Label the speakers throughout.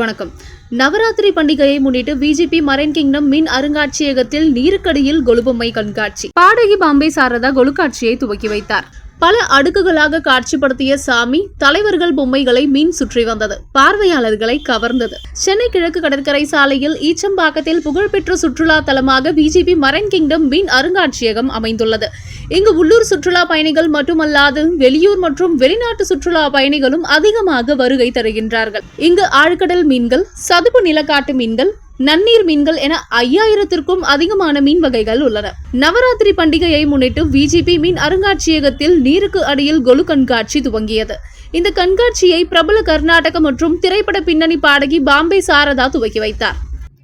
Speaker 1: வணக்கம். நவராத்திரி பண்டிகையை முன்னிட்டு பிஜேபி மரைன் கிங்டம் மின் அருங்காட்சியகத்தில் நீருக்கடியில் கொலுபொம்மை கண்காட்சி. பாடகி பாம்பே சாரதா கொலுக்காட்சியை துவக்கி வைத்தார். பல அடுக்குகளாக காட்சிப்படுத்திய சாமி தலைவர்கள் பொம்மைகளை மீன் சுற்றி வந்தது. பார்வையாளர்களை கவர்ந்தது. சென்னை கிழக்கு கடற்கரை சாலையில் ஈச்சம்பாக்கத்தில் புகழ்பெற்ற சுற்றுலா தலமாக பிஜேபி மரன் கிங்டம் மீன் அருங்காட்சியகம் அமைந்துள்ளது. இங்கு உள்ளூர் சுற்றுலா பயணிகள் மட்டுமல்லாது வெளியூர் மற்றும் வெளிநாட்டு சுற்றுலா பயணிகளும் அதிகமாக வருகை தருகின்றார்கள். இங்கு ஆழ்கடல் மீன்கள் சதுப்பு நிலக்காட்டு மீன்கள் நன்னீர் மீன்கள் என ஐயாயிரத்திற்கும் அதிகமான மீன் வகைகள் உள்ளன. நவராத்திரி பண்டிகையை முன்னிட்டு விஜிபி மீன் அருங்காட்சியகத்தில் நீருக்கு அடியில் கொலு கண்காட்சி துவங்கியது. இந்த கண்காட்சியை பிரபல கர்நாடக மற்றும் திரைப்பட பின்னணி பாடகி பாம்பே சாரதா துவக்கி வைத்தார்.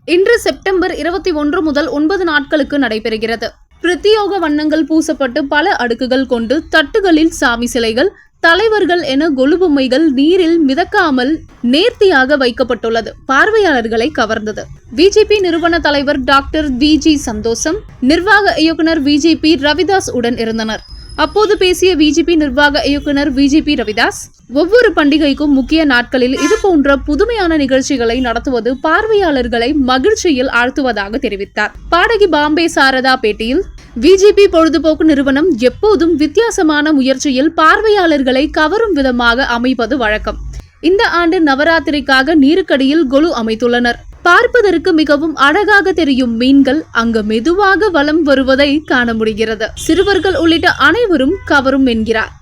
Speaker 1: இன்று செப்டம்பர் இருபத்தி ஒன்று முதல் ஒன்பது நாட்களுக்கு நடைபெறுகிறது. பிரத்தியோக வண்ணங்கள் பூசப்பட்டு பல அடுக்குகள் கொண்டு தட்டுகளில் சாமி சிலைகள் தலைவர்கள் என கொலுபொம்மைகள் நீரில் மிதக்காமல் நேர்த்தியாக வைக்கப்பட்டுள்ளது. பார்வையாளர்களை கவர்ந்தது. பிஜேபி நிறுவன தலைவர் டாக்டர் வி ஜி சந்தோஷம் நிர்வாக இயக்குனர் விஜிபி ரவிதாஸ் உடன் இருந்தனர். அப்போது பேசிய பிஜேபி நிர்வாக இயக்குனர் விஜிபி ரவிதாஸ் ஒவ்வொரு பண்டிகைக்கும் முக்கிய நாட்களில் இது போன்ற புதுமையான நிகழ்ச்சிகளை நடத்துவது பார்வையாளர்களை மகிழ்ச்சியில் ஆழ்த்துவதாக தெரிவித்தார். பாடகி பாம்பே சாரதா பேட்டியில் விஜிபி பொழுதுபோக்கு நிறுவனம் எப்போதும் வித்தியாசமான முயற்சியில் பார்வையாளர்களை கவரும் விதமாக அமைப்பது வழக்கம். இந்த ஆண்டு நவராத்திரிக்காக நீருக்கடியில் கொலு அமைத்துள்ளனர். பார்ப்பதற்கு மிகவும் அழகாக தெரியும் மீன்கள் அங்கு மெதுவாக வலம் வருவதை காண முடிகிறது. சிறுவர்கள் உள்ளிட்ட அனைவரும் கவரும் என்கிறார்.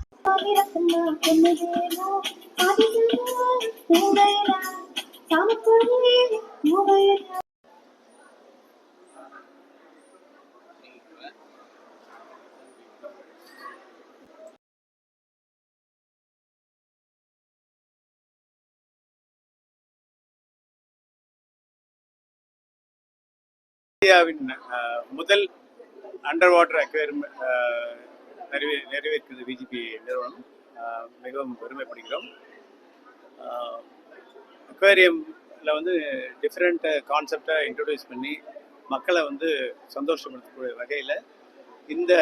Speaker 2: இந்தியாவின் முதல் அண்டர் வாட்டர் அக்வேரியம் நிறைவே நிறைவேற்கிறது பிஜிபி நிறுவனம். மிகவும் பெருமைப்படுகிறோம். அக்வேரியமில் வந்து டிஃப்ரெண்ட் கான்செப்டை இன்ட்ரடியூஸ் பண்ணி மக்களை வந்து சந்தோஷப்படுத்தக்கூடிய வகையில் இந்த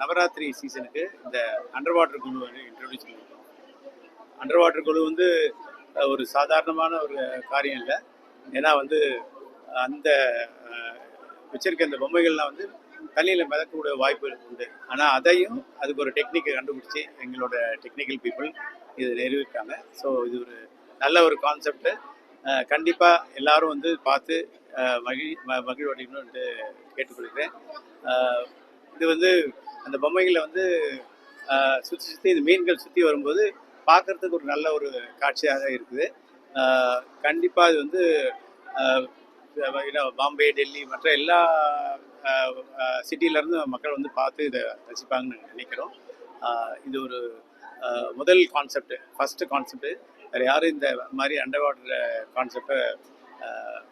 Speaker 2: நவராத்திரி சீசனுக்கு இந்த அண்டர் வாட்டர் குழு வந்து இன்ட்ரடியூஸ் பண்ணியிருக்கோம். அண்டர் வாட்டர் குழு வந்து ஒரு சாதாரணமான ஒரு காரியம் இல்லை. ஏன்னா வந்து அந்த வச்சிருக்க இந்த பொம்மைகள்லாம் வந்து தண்ணியில் மிதக்கக்கூடிய வாய்ப்புகள் உண்டு. ஆனால் அதையும் அதுக்கு ஒரு டெக்னிக்கை கண்டுபிடிச்சி எங்களோட டெக்னிக்கல் பீப்புள் இது நிறைவேற்றாங்க ஸோ இது ஒரு நல்ல ஒரு கான்செப்ட் கண்டிப்பாக எல்லாரும் வந்து பார்த்து மகிழ் ம- கேட்டுக்கொள்கிறேன். இது வந்து அந்த பொம்மைகளை வந்து சுற்றி சுற்றி இந்த மீன்கள் சுற்றி வரும்போது பார்க்கறதுக்கு ஒரு நல்ல ஒரு காட்சியாக இருக்குது. கண்டிப்பாக இது வந்து பாம்பே டெல்லி மற்ற எல்லா சிட்டியிலேருந்து மக்கள் வந்து பார்த்து இதை ரசிப்பாங்கன்னு நினைக்கிறோம். இது ஒரு முதல் கான்செப்ட் ஃபஸ்ட்டு கான்செப்ட் வேறு யாரும் இந்த மாதிரி அண்டர் வாட்டர் கான்செப்டை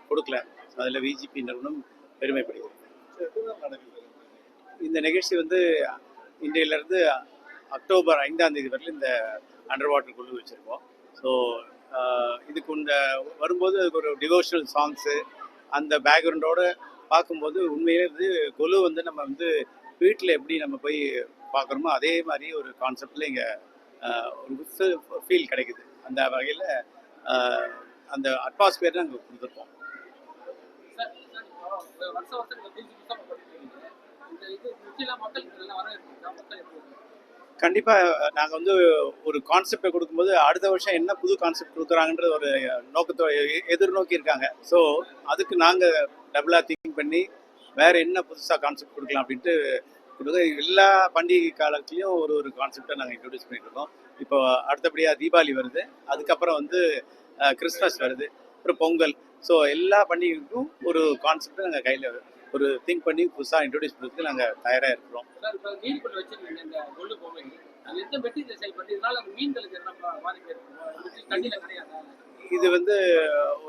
Speaker 2: கொடுக்கல. அதில் விஜிபி நிறுவனம் பெருமைப்படுகிறது இந்த நிகழ்ச்சி வந்து இன்றையிலேருந்து அக்டோபர் ஐந்தாம் தேதி வரையிலும் இந்த அண்டர் வாட்டர் குழு வச்சுருக்கோம். ஸோ இதுக்கு இந்த வரும்போது அதுக்கு ஒரு டிவோஷனல் சாங்ஸு அந்த பேக்ரவுண்டோட பார்க்கும்போது உண்மையிலே வந்து கொலு வந்து நம்ம வந்து வீட்டில் எப்படி நம்ம போய் பார்க்குறோமோ அதே மாதிரி ஒரு கான்செப்டில் இங்கே ஒரு ஃபீல் கிடைக்குது. அந்த வகையில் அந்த அட்மாஸ்பியர் நாங்கள் கொடுத்துருக்கோம்.
Speaker 3: வருஷம் வருஷம் இந்த இது மக்கள் இதெல்லாம்
Speaker 2: கண்டிப்பாக நாங்கள் வந்து ஒரு கான்செப்டை கொடுக்கும்போது அடுத்த வருஷம் என்ன புது கான்செப்ட் கொடுக்குறாங்கன்ற ஒரு நோக்கத்தை எ- எதிர்நோக்கி இருக்காங்க. ஸோ அதுக்கு நாங்கள் டபுளாக திங்கிங் பண்ணி வேறு என்ன புதுசாக கான்செப்ட் கொடுக்கலாம் அப்படின்ட்டு கொடுக்க எல்லா பண்டிகை காலத்துலேயும் ஒரு ஒரு கான்செப்டை நாங்கள் இன்ட்ரடியூஸ் பண்ணிட்டுருக்கோம் இப்போ அடுத்தபடியாக தீபாவளி வருது. அதுக்கப்புறம் வந்து கிறிஸ்மஸ் வருது. அப்புறம் பொங்கல். ஸோ எல்லா பண்டிகைக்கும் ஒரு கான்செப்டை நாங்கள் கையில் ஒரு திங்க் பண்ணி புதுசாக இன்ட்ரடியூஸ் பண்ணுறதுக்கு நாங்கள் தயாராக இருக்கிறோம்?
Speaker 3: இது
Speaker 2: வந்து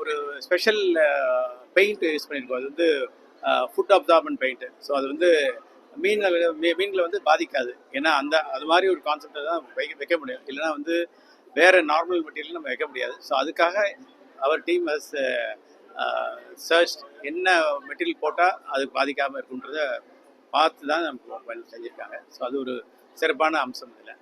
Speaker 2: ஒரு ஸ்பெஷல் பெயிண்ட் யூஸ் பண்ணியிருக்கோம் அது வந்து ஃபுட் அப்சார்பன் பெயிண்ட் ஸோ அது வந்து மீன்கள் மீன்களை வந்து பாதிக்காது. ஏன்னா அந்த அது மாதிரி ஒரு கான்செப்டை தான் வைக்க வைக்க முடியும். இல்லைன்னா வந்து வேற நார்மல் மெட்டீரியல் நம்ம வைக்க முடியாது. ஸோ அதுக்காக அவர் டீம் ஹஸ் சர்ச் என்ன மெட்டீரியல் போட்டால் அது பாதிக்காமல் இருக்குன்றத பார்த்து தான் நமக்கு செஞ்சுருக்காங்க. ஸோ அது ஒரு சிறப்பான அம்சம் இல்லை